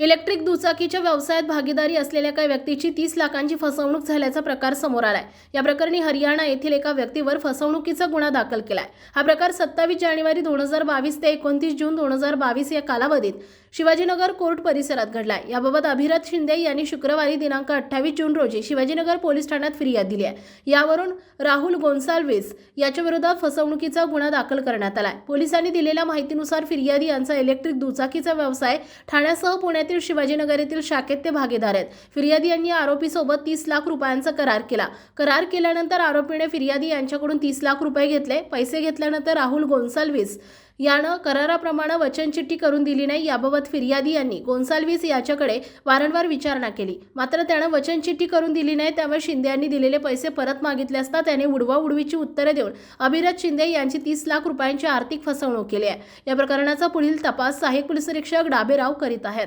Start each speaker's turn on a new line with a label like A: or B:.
A: Electric दुचाकीच्या व्यवसायात भागीदारी असलेल्या काही व्यक्तीची तीस लाखांची फसवणूक झाल्याचा प्रकार समोर आलाय. या प्रकरणी हरियाणा येथील एका व्यक्तीवर फसवणुकीचा गुन्हा दाखल केलाय. हा प्रकार सत्तावीस जानेवारी दोन हजार बावीस ते एकोणतीस जून दोन हजार बावीस या कालावधीत शिवाजीनगर कोर्ट परिसरात घडलाय. याबाबत अभिरथ शिंदे यांनी शुक्रवारी दिनांक अठ्ठावीस जून रोजी शिवाजीनगर पोलीस ठाण्यात फिर्याद दिली आहे. यावरून राहुल गोन्साल्विस याच्या विरोधात फसवणुकीचा गुन्हा दाखल करण्यात आलाय. पोलिसांनी दिलेल्या माहितीनुसार फिर्यादी यांचा इलेक्ट्रिक दुचाकीचा व्यवसाय ठाण्यासह पुण्यात पुण्यातील शिवाजीनगर येथील शाखेत ते भागीदार आहेत. फिर्यादी यांनी आरोपीसोबत तीस लाख रुपयांचा करार केला. करार केल्यानंतर आरोपीने फिर्यादी यांच्याकडून तीस लाख रुपये घेतले. पैसे घेतल्यानंतर राहुल गोन्साल्विस यानं कराराप्रमाणे वचनचिठ्ठी करून दिली नाही याबाबत फिर्यादी यांनी गोन्साल्विस याच्याकडे वारंवार विचारणा केली. मात्र त्यानं वचनचिठ्ठी करून दिली नाही त्यामुळे शिंदे यांनी दिलेले पैसे परत मागितले असता त्याने उडवा उडवीची उत्तरे देऊन अभिरथ शिंदे यांची तीस लाख रुपयांची आर्थिक फसवणूक केली आहे. या प्रकरणाचा पुढील तपास सहाय्यक पोलीस निरीक्षक डाबेराव करीत आहेत.